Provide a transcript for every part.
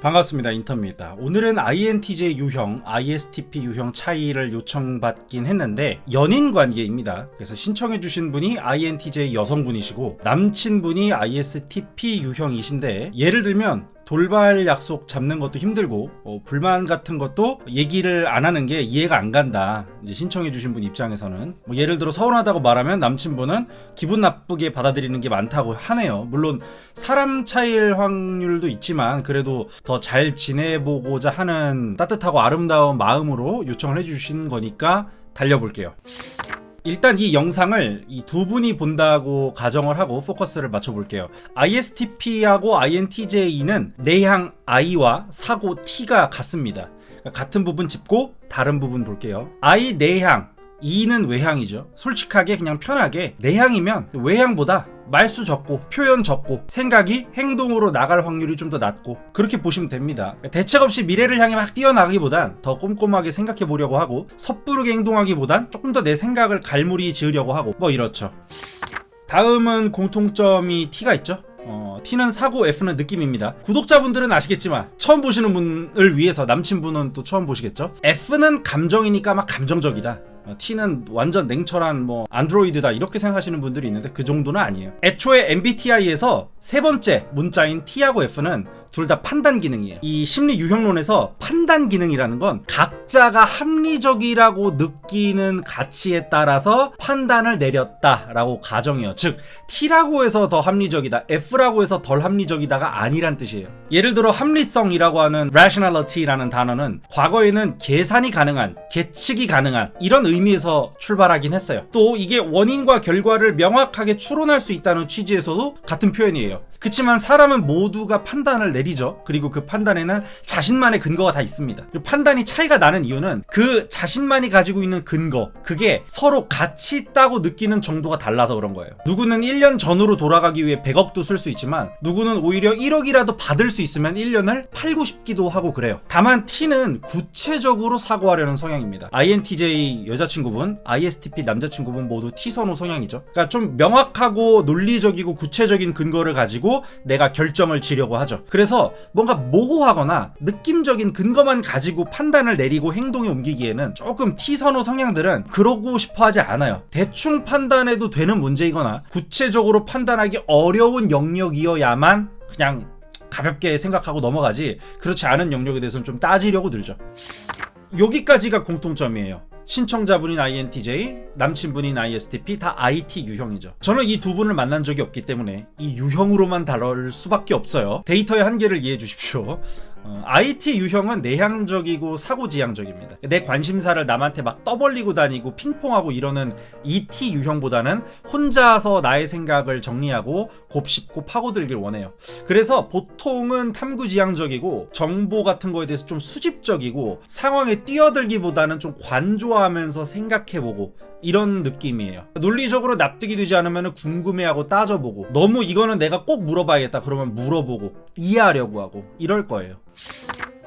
반갑습니다. 인터입니다. 오늘은 INTJ 유형, ISTP 유형 차이를 요청받긴 했는데 연인 관계입니다. 그래서 신청해 주신 분이 INTJ 여성분이시고 남친분이 ISTP 유형이신데 예를 들면 돌발 약속 잡는 것도 힘들고 어, 불만 같은 것도 얘기를 안 하는 게 이해가 안 간다. 이제 신청해 주신 분 입장에서는 뭐 예를 들어 서운하다고 말하면 남친분은 기분 나쁘게 받아들이는 게 많다고 하네요. 물론 사람 차이일 확률도 있지만 그래도 더 잘 지내보고자 하는 따뜻하고 아름다운 마음으로 요청을 해 주신 거니까 달려볼게요. 일단 이 영상을 이 두 분이 본다고 가정을 하고 포커스를 맞춰볼게요. ISTP하고 INTJ는 내향 I와 사고 T가 같습니다. 그러니까 같은 부분 짚고 다른 부분 볼게요. I 내향, E는 외향이죠. 솔직하게 그냥 편하게 내향이면 외향보다 말수 적고 표현 적고 생각이 행동으로 나갈 확률이 좀 더 낮고 그렇게 보시면 됩니다. 대책 없이 미래를 향해 막 뛰어나가기보단 더 꼼꼼하게 생각해 보려고 하고 섣부르게 행동하기보단 조금 더 내 생각을 갈무리 지으려고 하고 뭐 이렇죠. 다음은 공통점이 T가 있죠. 어, T는 사고, F는 느낌입니다. 구독자분들은 아시겠지만 처음 보시는 분을 위해서 남친분은 또 처음 보시겠죠. F는 감정이니까 막 감정적이다. 어, T는 완전 냉철한 뭐 안드로이드다 이렇게 생각하시는 분들이 있는데 그 정도는 아니에요. 애초에 MBTI에서 세 번째 문자인 T하고 F는 둘 다 판단 기능이에요. 이 심리 유형론에서 판단 기능이라는 건 각자가 합리적이라고 느끼는 가치에 따라서 판단을 내렸다라고 가정해요. 즉 T라고 해서 더 합리적이다, F라고 해서 덜 합리적이다가 아니란 뜻이에요. 예를 들어 합리성이라고 하는 rationality라는 단어는 과거에는 계산이 가능한, 계측이 가능한 이런 의 미에서 출발하긴 했어요. 또 이게 원인과 결과를 명확하게 추론할 수 있다는 취지에서도 같은 표현이에요. 그치만 사람은 모두가 판단을 내리죠. 그리고 그 판단에는 자신만의 근거가 다 있습니다. 판단이 차이가 나는 이유는 그 자신만이 가지고 있는 근거, 그게 서로 가치 있다고 느끼는 정도가 달라서 그런 거예요. 누구는 1년 전으로 돌아가기 위해 100억도 쓸 수 있지만 누구는 오히려 1억이라도 받을 수 있으면 1년을 팔고 싶기도 하고 그래요. 다만 T는 구체적으로 사고하려는 성향입니다. INTJ 여자친구분, ISTP 남자친구분 모두 T 선호 성향이죠. 그러니까 좀 명확하고 논리적이고 구체적인 근거를 가지고 내가 결정을 지려고 하죠. 그래서 뭔가 모호하거나 느낌적인 근거만 가지고 판단을 내리고 행동에 옮기기에는 조금 T 선호 성향들은 그러고 싶어 하지 않아요. 대충 판단해도 되는 문제이거나 구체적으로 판단하기 어려운 영역이어야만 그냥 가볍게 생각하고 넘어가지 그렇지 않은 영역에 대해서는 좀 따지려고 들죠. 여기까지가 공통점이에요. 신청자분인 INTJ, 남친분인 ISTP 다 IT 유형이죠. 저는 이 두 분을 만난 적이 없기 때문에 이 유형으로만 다룰 수밖에 없어요. 데이터의 한계를 이해해 주십시오. 어, IT 유형은 내향적이고 사고지향적입니다. 내 관심사를 남한테 막 떠벌리고 다니고 핑퐁하고 이러는 ET 유형보다는 혼자서 나의 생각을 정리하고 곱씹고 파고들길 원해요. 그래서 보통은 탐구지향적이고 정보 같은 거에 대해서 좀 수집적이고 상황에 뛰어들기보다는 좀 관조하면서 생각해보고 이런 느낌이에요. 논리적으로 납득이 되지 않으면 궁금해하고 따져보고 너무 이거는 내가 꼭 물어봐야겠다 그러면 물어보고 이해하려고 하고 이럴 거예요.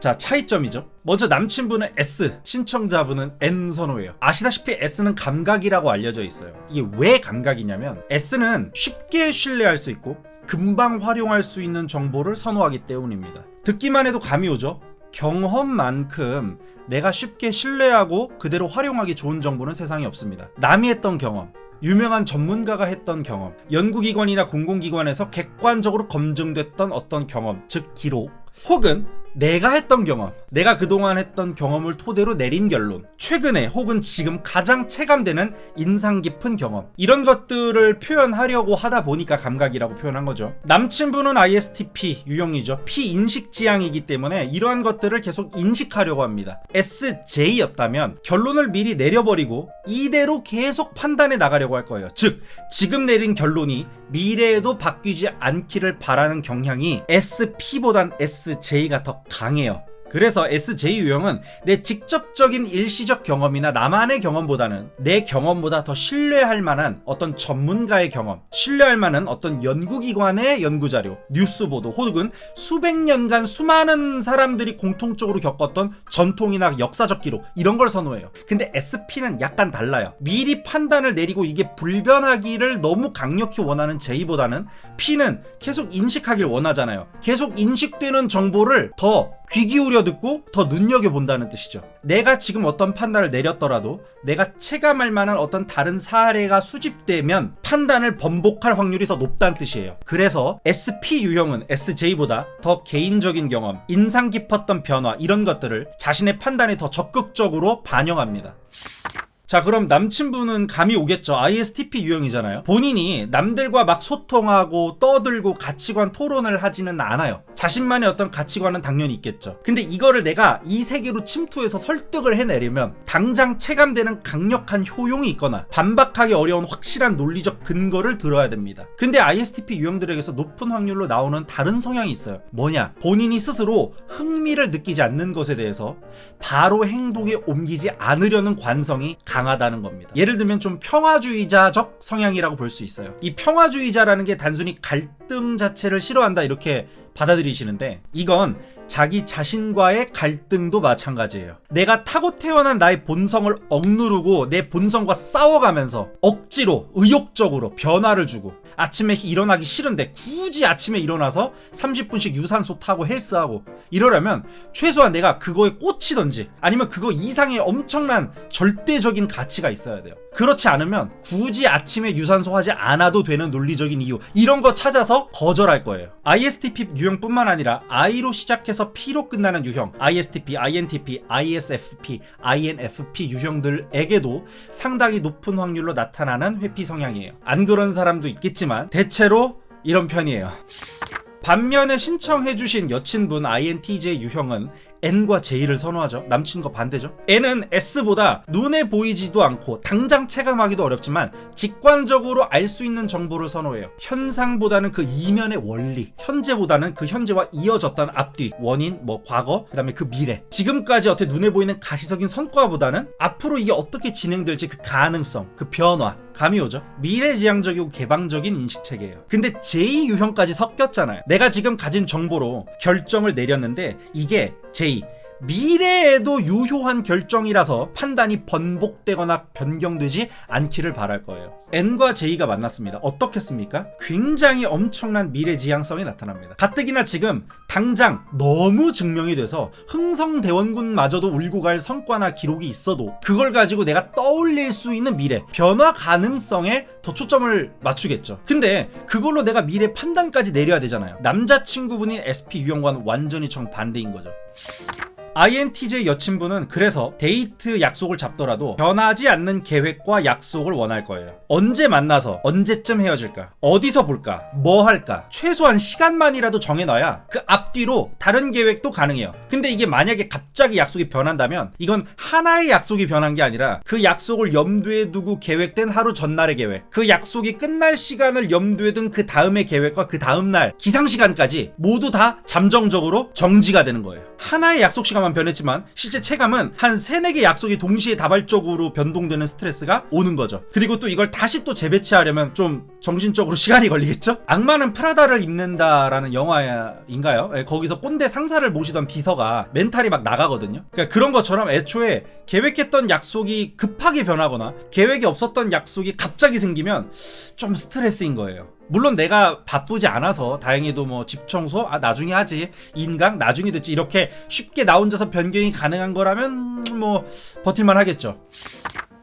자 차이점이죠. 먼저 남친분은 S, 신청자분은 N 선호예요. 아시다시피 S는 감각이라고 알려져 있어요. 이게 왜 감각이냐면 S는 쉽게 신뢰할 수 있고 금방 활용할 수 있는 정보를 선호하기 때문입니다. 듣기만 해도 감이 오죠. 경험만큼 내가 쉽게 신뢰하고 그대로 활용하기 좋은 정보는 세상에 없습니다. 남이 했던 경험, 유명한 전문가가 했던 경험, 연구기관이나 공공기관에서 객관적으로 검증됐던 어떤 경험, 즉 기록, 혹은 내가 했던 경험, 내가 그동안 했던 경험을 토대로 내린 결론, 최근에 혹은 지금 가장 체감되는 인상 깊은 경험, 이런 것들을 표현하려고 하다 보니까 감각이라고 표현한 거죠. 남친분은 ISTP 유형이죠. 피인식 지향이기 때문에 이러한 것들을 계속 인식하려고 합니다. SJ였다면 결론을 미리 내려버리고 이대로 계속 판단해 나가려고 할 거예요. 즉, 지금 내린 결론이 미래에도 바뀌지 않기를 바라는 경향이 SP보단 SJ가 더 강해요. 그래서 SJ 유형은 내 직접적인 일시적 경험이나 나만의 경험보다는 내 경험보다 더 신뢰할 만한 어떤 전문가의 경험, 신뢰할 만한 어떤 연구기관의 연구자료, 뉴스 보도, 혹은 수백 년간 수많은 사람들이 공통적으로 겪었던 전통이나 역사적 기록 이런 걸 선호해요. 근데 SP는 약간 달라요. 미리 판단을 내리고 이게 불변하기를 너무 강력히 원하는 J보다는 P는 계속 인식하길 원하잖아요. 계속 인식되는 정보를 더 귀 기울여 듣고 더 눈여겨 본다는 뜻이죠. 내가 지금 어떤 판단을 내렸더라도 내가 체감할 만한 어떤 다른 사례가 수집되면 판단을 번복할 확률이 더 높다는 뜻이에요. 그래서 SP 유형은 SJ보다 더 개인적인 경험, 인상 깊었던 변화 이런 것들을 자신의 판단에 더 적극적으로 반영합니다. 자 그럼 남친분은 감이 오겠죠. ISTP 유형이잖아요. 본인이 남들과 막 소통하고 떠들고 가치관 토론을 하지는 않아요. 자신만의 어떤 가치관은 당연히 있겠죠. 근데 이거를 내가 이 세계로 침투해서 설득을 해내려면 당장 체감되는 강력한 효용이 있거나 반박하기 어려운 확실한 논리적 근거를 들어야 됩니다. 근데 ISTP 유형들에게서 높은 확률로 나오는 다른 성향이 있어요. 뭐냐? 본인이 스스로 흥미를 느끼지 않는 것에 대해서 바로 행동에 옮기지 않으려는 관성이 강하다는 겁니다. 예를 들면 좀 평화주의자적 성향이라고 볼 수 있어요. 이 평화주의자라는 게 단순히 갈등 자체를 싫어한다 이렇게 받아들이시는데 이건 자기 자신과의 갈등도 마찬가지예요. 내가 타고 태어난 나의 본성을 억누르고 내 본성과 싸워가면서 억지로 의욕적으로 변화를 주고 아침에 일어나기 싫은데 굳이 아침에 일어나서 30분씩 유산소 타고 헬스하고 이러려면 최소한 내가 그거에 꽂히던지 아니면 그거 이상의 엄청난 절대적인 가치가 있어야 돼요. 그렇지 않으면 굳이 아침에 유산소 하지 않아도 되는 논리적인 이유 이런 거 찾아서 거절할 거예요. ISTP 유형뿐만 아니라 I로 시작해서 P로 끝나는 유형, ISTP, INTP, ISFP, INFP 유형들에게도 상당히 높은 확률로 나타나는 회피 성향이에요. 안 그런 사람도 있겠지 만 대체로 이런 편이에요. 반면에 신청해주신 여친분 INTJ 유형은 N과 J를 선호하죠. 남친과 반대죠. N은 S보다 눈에 보이지도 않고 당장 체감하기도 어렵지만 직관적으로 알 수 있는 정보를 선호해요. 현상보다는 그 이면의 원리, 현재보다는 그 현재와 이어졌던 앞뒤, 원인, 뭐 과거, 그다음에 그 미래. 지금까지 어떻게 눈에 보이는 가시적인 성과보다는 앞으로 이게 어떻게 진행될지 그 가능성, 그 변화, 감이 오죠. 미래지향적이고 개방적인 인식 체계예요. 근데 J 유형까지 섞였잖아요. 내가 지금 가진 정보로 결정을 내렸는데 이게 J 미래에도 유효한 결정이라서 판단이 번복되거나 변경되지 않기를 바랄 거예요. N과 J가 만났습니다. 어떻겠습니까? 굉장히 엄청난 미래 지향성이 나타납니다. 가뜩이나 지금 당장 너무 증명이 돼서 흥성대원군마저도 울고 갈 성과나 기록이 있어도 그걸 가지고 내가 떠올릴 수 있는 미래, 변화 가능성에 더 초점을 맞추겠죠. 근데 그걸로 내가 미래 판단까지 내려야 되잖아요. 남자친구분인 SP 유형과는 완전히 정반대인 거죠. INTJ 여친분은 그래서 데이트 약속을 잡더라도 변하지 않는 계획과 약속을 원할 거예요. 언제 만나서 언제쯤 헤어질까? 어디서 볼까? 뭐 할까? 최소한 시간만이라도 정해놔야 그 앞뒤로 다른 계획도 가능해요. 근데 이게 만약에 갑자기 약속이 변한다면 이건 하나의 약속이 변한 게 아니라 그 약속을 염두에 두고 계획된 하루 전날의 계획, 그 약속이 끝날 시간을 염두에 둔 그 다음의 계획과 그 다음날 기상 시간까지 모두 다 잠정적으로 정지가 되는 거예요. 하나의 약속 시간만 변했지만 실제 체감은 한 세네 개 약속이 동시에 다발적으로 변동되는 스트레스가 오는 거죠. 그리고 또 이걸 다시 또 재배치하려면 좀 정신적으로 시간이 걸리겠죠? 악마는 프라다를 입는다라는 영화인가요? 예, 거기서 꼰대 상사를 모시던 비서가 멘탈이 막 나가거든요. 그러니까 그런 것처럼 애초에 계획했던 약속이 급하게 변하거나 계획이 없었던 약속이 갑자기 생기면 좀 스트레스인 거예요. 물론 내가 바쁘지 않아서 다행히도 뭐 집 청소 아 나중에 하지 인강 나중에 듣지 이렇게 쉽게 나 혼자서 변경이 가능한 거라면 뭐 버틸만 하겠죠.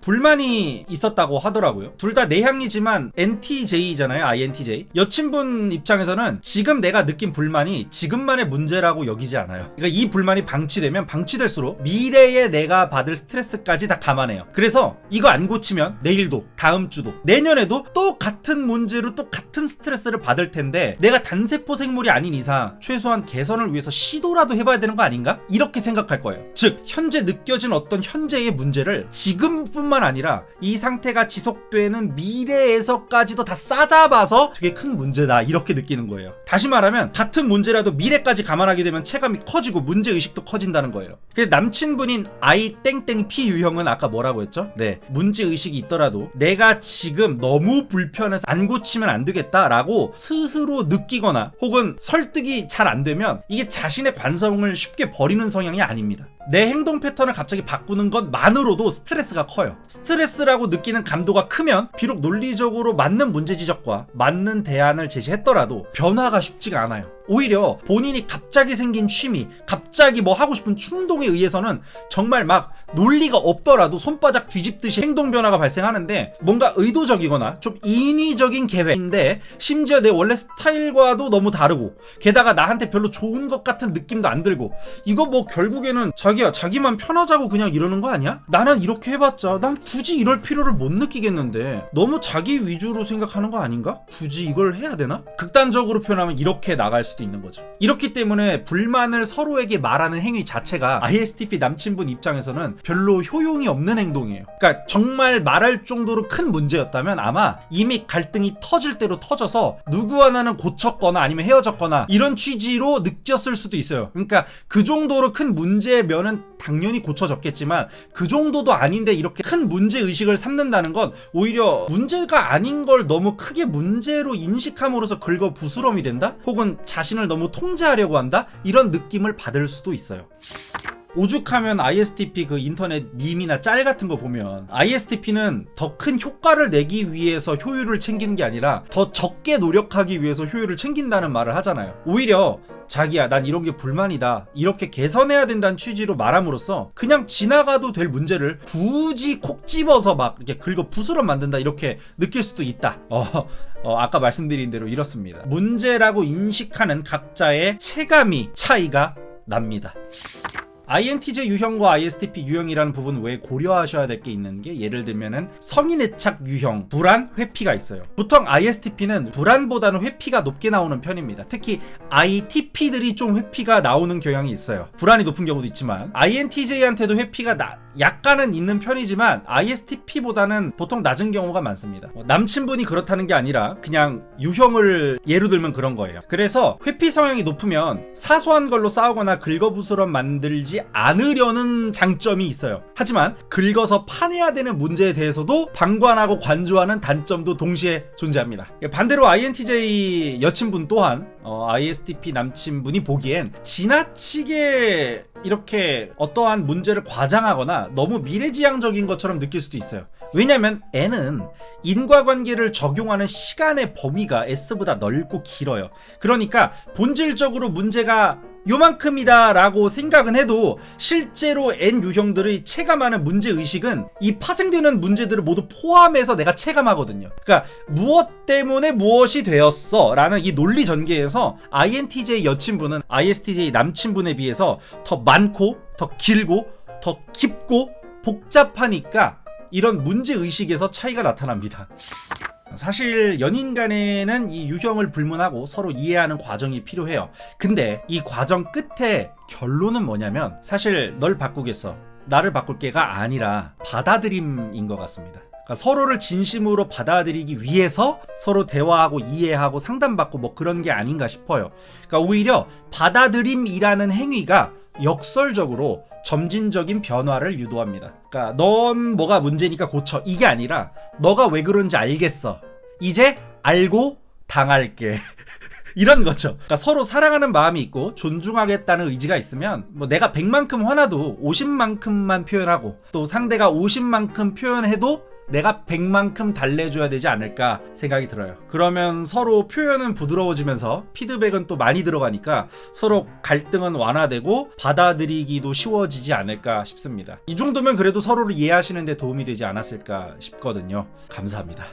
불만이 있었다고 하더라고요. 둘 다 내향이지만 NTJ잖아요. INTJ. 여친분 입장에서는 지금 내가 느낀 불만이 지금만의 문제라고 여기지 않아요. 그러니까 이 불만이 방치되면 방치될수록 미래에 내가 받을 스트레스까지 다 감안해요. 그래서 이거 안 고치면 내일도, 다음 주도, 내년에도 또 같은 문제로 또 같은 스트레스를 받을 텐데 내가 단세포 생물이 아닌 이상 최소한 개선을 위해서 시도라도 해봐야 되는 거 아닌가? 이렇게 생각할 거예요. 즉 현재 느껴진 어떤 현재의 문제를 지금뿐만 뿐만 아니라 이 상태가 지속되는 미래에서까지도 다 싸잡아서 되게 큰 문제다 이렇게 느끼는 거예요. 다시 말하면 같은 문제라도 미래까지 감안하게 되면 체감이 커지고 문제 의식도 커진다는 거예요. 근데 남친분인 아이 땡땡 P 유형은 아까 뭐라고 했죠? 네 문제 의식이 있더라도 내가 지금 너무 불편해서 안 고치면 안 되겠다라고 스스로 느끼거나 혹은 설득이 잘 안 되면 이게 자신의 관성을 쉽게 버리는 성향이 아닙니다. 내 행동 패턴을 갑자기 바꾸는 것만으로도 스트레스가 커요. 스트레스라고 느끼는 감도가 크면 비록 논리적으로 맞는 문제 지적과 맞는 대안을 제시했더라도 변화가 쉽지가 않아요. 오히려 본인이 갑자기 생긴 취미, 갑자기 뭐 하고 싶은 충동에 의해서는 정말 막 논리가 없더라도 손바닥 뒤집듯이 행동 변화가 발생하는데 뭔가 의도적이거나 좀 인위적인 계획인데 심지어 내 원래 스타일과도 너무 다르고 게다가 나한테 별로 좋은 것 같은 느낌도 안 들고 이거 뭐 결국에는 자기야 자기만 편하자고 그냥 이러는 거 아니야? 나는 이렇게 해봤자 난 굳이 이럴 필요를 못 느끼겠는데 너무 자기 위주로 생각하는 거 아닌가? 굳이 이걸 해야 되나? 극단적으로 표현하면 이렇게 나갈 수도 있는 거죠. 이렇기 때문에 불만을 서로에게 말하는 행위 자체가 ISTP 남친분 입장에서는 별로 효용이 없는 행동이에요. 그러니까 정말 말할 정도로 큰 문제였다면 아마 이미 갈등이 터질 대로 터져서 누구 하나는 고쳤거나 아니면 헤어졌거나 이런 취지로 느꼈을 수도 있어요. 그러니까 그 정도로 큰 문제의 면은 당연히 고쳐졌겠지만 그 정도도 아닌데 이렇게 큰 문제 의식을 삼는다는 건 오히려 문제가 아닌 걸 너무 크게 문제로 인식함으로써 긁어 부스럼이 된다? 혹은 자신 을 너무 통제하려고 한다? 이런 느낌을 받을 수도 있어요. 오죽하면 ISTP 그 인터넷 밈이나 짤 같은 거 보면 ISTP는 더 큰 효과를 내기 위해서 효율을 챙기는 게 아니라 더 적게 노력하기 위해서 효율을 챙긴다는 말을 하잖아요. 오히려 자기야 난 이런 게 불만이다 이렇게 개선해야 된다는 취지로 말함으로써 그냥 지나가도 될 문제를 굳이 콕 집어서 막 이렇게 긁어 부스럼 만든다 이렇게 느낄 수도 있다 어, 어, 아까 말씀드린 대로 이렇습니다. 문제라고 인식하는 각자의 체감이 차이가 납니다 INTJ 유형과 ISTP 유형이라는 부분 외에 고려하셔야 될 게 있는 게 예를 들면은 성인 애착 유형, 불안, 회피가 있어요. 보통 ISTP는 불안보다는 회피가 높게 나오는 편입니다. 특히 ITP들이 좀 회피가 나오는 경향이 있어요. 불안이 높은 경우도 있지만 INTJ한테도 회피가 나, 약간은 있는 편이지만 ISTP보다는 보통 낮은 경우가 많습니다. 뭐 남친분이 그렇다는 게 아니라 그냥 유형을 예로 들면 그런 거예요. 그래서 회피 성향이 높으면 사소한 걸로 싸우거나 긁어부스럼 만들 지 않으려는 장점이 있어요. 하지만 긁어서 파내야 되는 문제에 대해서도 방관하고 관조하는 단점도 동시에 존재합니다. 반대로 INTJ 여친분 또한 어, ISTP 남친분이 보기엔 지나치게 이렇게 어떠한 문제를 과장하거나 너무 미래지향적인 것처럼 느낄 수도 있어요. 왜냐면 N은 인과관계를 적용하는 시간의 범위가 S보다 넓고 길어요. 그러니까 본질적으로 문제가 요만큼이다 라고 생각은 해도 실제로 N 유형들의 체감하는 문제 의식은 이 파생되는 문제들을 모두 포함해서 내가 체감하거든요. 그러니까 무엇 때문에 무엇이 되었어 라는 이 논리 전개에서 INTJ 여친분은 ISTJ 남친분에 비해서 더 많고 더 길고 더 깊고 복잡하니까 이런 문제 의식에서 차이가 나타납니다. 사실 연인 간에는 이 유형을 불문하고 서로 이해하는 과정이 필요해요. 근데 이 과정 끝에 결론은 뭐냐면 사실 널 바꾸겠어. 나를 바꿀 게가 아니라 받아들임인 것 같습니다. 그러니까 서로를 진심으로 받아들이기 위해서 서로 대화하고 이해하고 상담받고 뭐 그런 게 아닌가 싶어요. 그러니까 오히려 받아들임이라는 행위가 역설적으로 점진적인 변화를 유도합니다. 그러니까 넌 뭐가 문제니까 고쳐 이게 아니라 너가 왜 그런지 알겠어. 이제 알고 당할게. 이런 거죠. 그러니까 서로 사랑하는 마음이 있고 존중하겠다는 의지가 있으면 뭐 내가 100만큼 화나도 50만큼만 표현하고 또 상대가 50만큼 표현해도 내가 100만큼 달래줘야 되지 않을까 생각이 들어요. 그러면 서로 표현은 부드러워지면서 피드백은 또 많이 들어가니까 서로 갈등은 완화되고 받아들이기도 쉬워지지 않을까 싶습니다. 이 정도면 그래도 서로를 이해하시는데 도움이 되지 않았을까 싶거든요. 감사합니다.